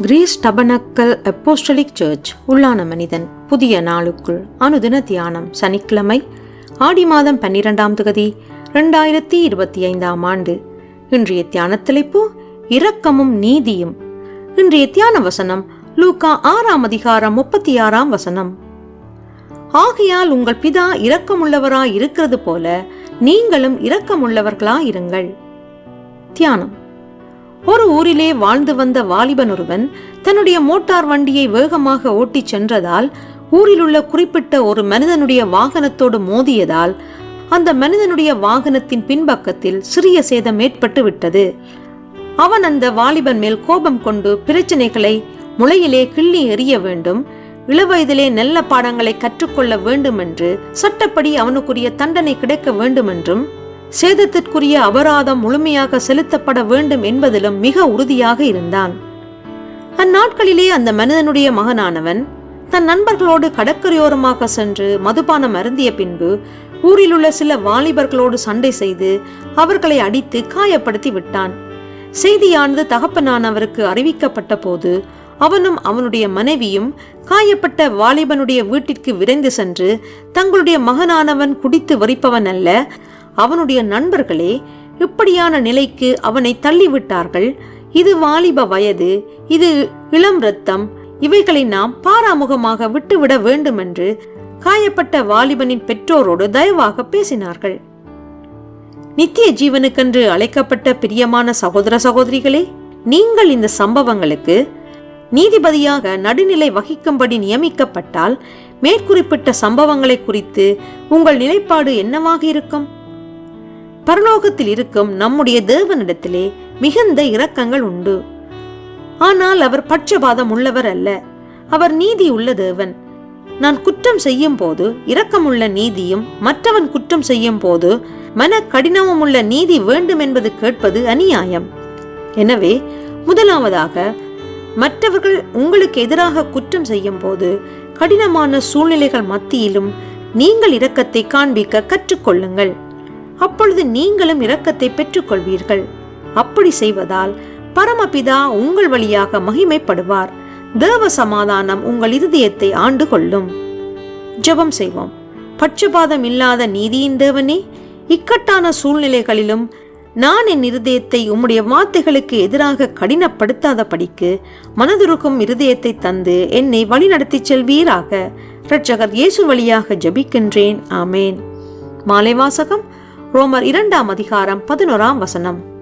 Greece tabernacle apostolic search உள்ளான மனிதன் புதிய நாளுக்குள் அனுதின தியானம் சனிக்கிழமை ஆடி மாதம் பன்னிரெண்டாம் தொகுதி ரெண்டாயிரத்தி இருபத்தி ஐந்தாம் ஆண்டு. இன்றைய தியான தலைப்பு இரக்கமும் நீதியும். இன்றைய தியான வசனம் லூகா ஆறாம் அதிகாரம் முப்பத்தி ஆறாம் வசனம். ஆகையால் உங்கள் பிதா இரக்கமுள்ளவராய் இருக்கிறது போல நீங்களும் இரக்கமுள்ளவர்களாயிருங்கள். தியானம். ஒரு ஊரிலே வாழ்ந்து வந்த வாலிபன் ஒருவன் தன்னுடைய மோட்டார் வண்டியை வேகமாக ஓட்டிச் சென்றதால் ஊரில் உள்ள குறிப்பிட்ட ஒரு மனிதனுடைய வாகனத்தோடு மோதியதால் அந்த மனிதனுடைய வாகனத்தின் பின்பக்கத்தில் சிறிய சேதம் ஏற்பட்டு விட்டது. அவன் அந்த வாலிபன் மேல் கோபம் கொண்டு பிரச்சனைகளை முளையிலே கிள்ளி எறிய வேண்டும் இளவயதிலே நல்ல பாடங்களை கற்றுக்கொள்ள வேண்டும் என்று சட்டப்படி அவனுக்குரிய தண்டனை கிடைக்க வேண்டும் என்றும் சேதத்திற்குரிய அபராதம் முழுமையாக செலுத்தப்பட வேண்டும் என்பதிலும் மிக உறுதியாக இருந்தான். அந்நாட்களிலே அந்த மனிதனுடைய மகனானவன் தன் நண்பர்களோடு கடற்கரையோரமாக சென்று மதுபானம் அருந்திய பின்பு ஊரில் உள்ள சில வாலிபர்களோடு சண்டை செய்து அவர்களை அடித்து காயப்படுத்தி விட்டான். செய்தியானது தகப்பனானவருக்கு அறிவிக்கப்பட்ட போது அவனும் அவனுடைய மனைவியும் காயப்பட்ட வாலிபனுடைய வீட்டிற்கு விரைந்து சென்று தங்களுடைய மகனானவன் குடித்து வரிப்பவன் அல்ல அவனுடைய நண்பர்களே இப்படியான நிலைக்கு அவனை தள்ளிவிட்டார்கள். இது வாலிப வயது இது இளம் ரத்தம் இவைகளை நாம் பாராமுகமாக விட்டுவிட வேண்டுமென்று காயப்பட்ட வாலிபனின் பெற்றோரோடு தயவாக பேசினார்கள். நித்திய ஜீவனுக்கென்று அழைக்கப்பட்ட பிரியமான சகோதர சகோதரிகளே நீங்கள் இந்த சம்பவங்களுக்கு நீதிபதியாக நடுநிலை வகிக்கும்படி நியமிக்கப்பட்டால் மேற்குறிப்பிட்ட சம்பவங்களை குறித்து உங்கள் நிலைப்பாடு என்னவாக இருக்கும்? பரலோகத்தில் இருக்கும் நம்முடைய தேவனிடத்திலே மிகுந்த இரக்கங்கள் உண்டு. ஆனால் அவர் பட்சபாதம் உள்ளவர் அல்ல. அவர் நீதி உள்ள தேவன். நான் குற்றம் செய்யும் போது இரக்கமுள்ள நீதியும் மற்றவன் குற்றம் செய்யும் போது மன கடினமும் உள்ள நீதி வேண்டும் என்பது கேட்பது அநியாயம். எனவே முதலாவதாக மற்றவர்கள் உங்களுக்கு எதிராக குற்றம் செய்யும் போது கடினமான சூழ்நிலைகள் மத்தியிலும் நீங்கள் இரக்கத்தை காண்பிக்க கற்றுக்கொள்ளுங்கள். அப்பொழுது நீங்களும் இரக்கத்தை பெற்றுக்கொள்வீர்கள். அப்படி செய்வதால் பரமபிதா உங்கள் வழியாக மகிமைப்படுவார். தேவ சமாதானம் உங்கள் இருதயத்தை ஆண்டு கொள்ளும் ஜெபம் செய்வோம். பட்சபாதம் இல்லாத நீதியின் தேவனே இக்கட்டான சூழ்நிலைகளிலும் நான் என் இருதயத்தை உம்முடைய வார்த்தைகளுக்கு எதிராக கடினப்படுத்தாத படிக்கு மனதுருக்கும் இருதயத்தை தந்து என்னை வழிநடத்திச் செல்வீராக. இரட்சகர் இயேசு வழியாக ஜெபிக்கின்றேன். ஆமேன். மாலை வாசகம் ரோமர் இரண்டாம் அதிகாரம் பதினோராம் வசனம்.